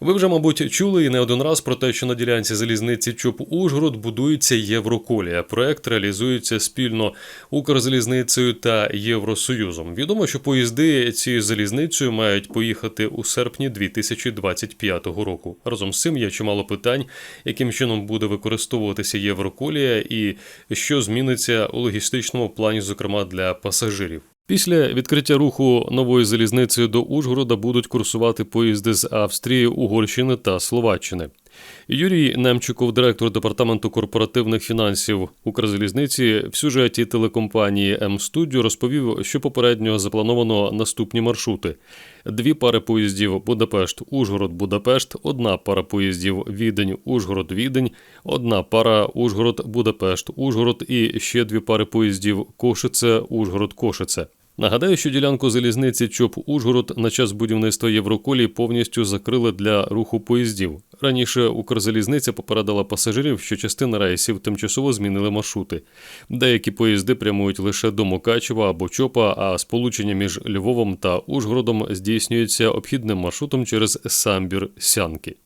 Ви вже, мабуть, чули і не один раз про те, що на ділянці залізниці ЧОП Ужгород будується Євроколія. Проект реалізується спільно Укрзалізницею та Євросоюзом. Відомо, що поїзди цією залізницею мають поїхати у серпні 2025 року. Разом з цим є чимало питань, яким чином буде використовуватися Євроколія і що зміниться у логістичному плані, зокрема для пасажирів. Після відкриття руху новою залізницею до Ужгорода будуть курсувати поїзди з Австрії, Угорщини та Словаччини. Юрій Немчиков, директор департаменту корпоративних фінансів Укрзалізниці, в сюжеті телекомпанії М-Студіо розповів, що попередньо заплановано наступні маршрути: дві пари поїздів Будапешт, Ужгород, Будапешт, одна пара поїздів Відень, Ужгород, Відень, одна пара Ужгород, Будапешт, Ужгород і ще дві пари поїздів Кошице, Ужгород, Кошице. Нагадаю, що ділянку залізниці ЧОП Ужгород на час будівництва Євроколії повністю закрили для руху поїздів. Раніше Укрзалізниця попередила пасажирів, що частина рейсів тимчасово змінили маршрути. Деякі поїзди прямують лише до Мукачева або ЧОПа, а сполучення між Львовом та Ужгородом здійснюється обхідним маршрутом через Самбір Сянки.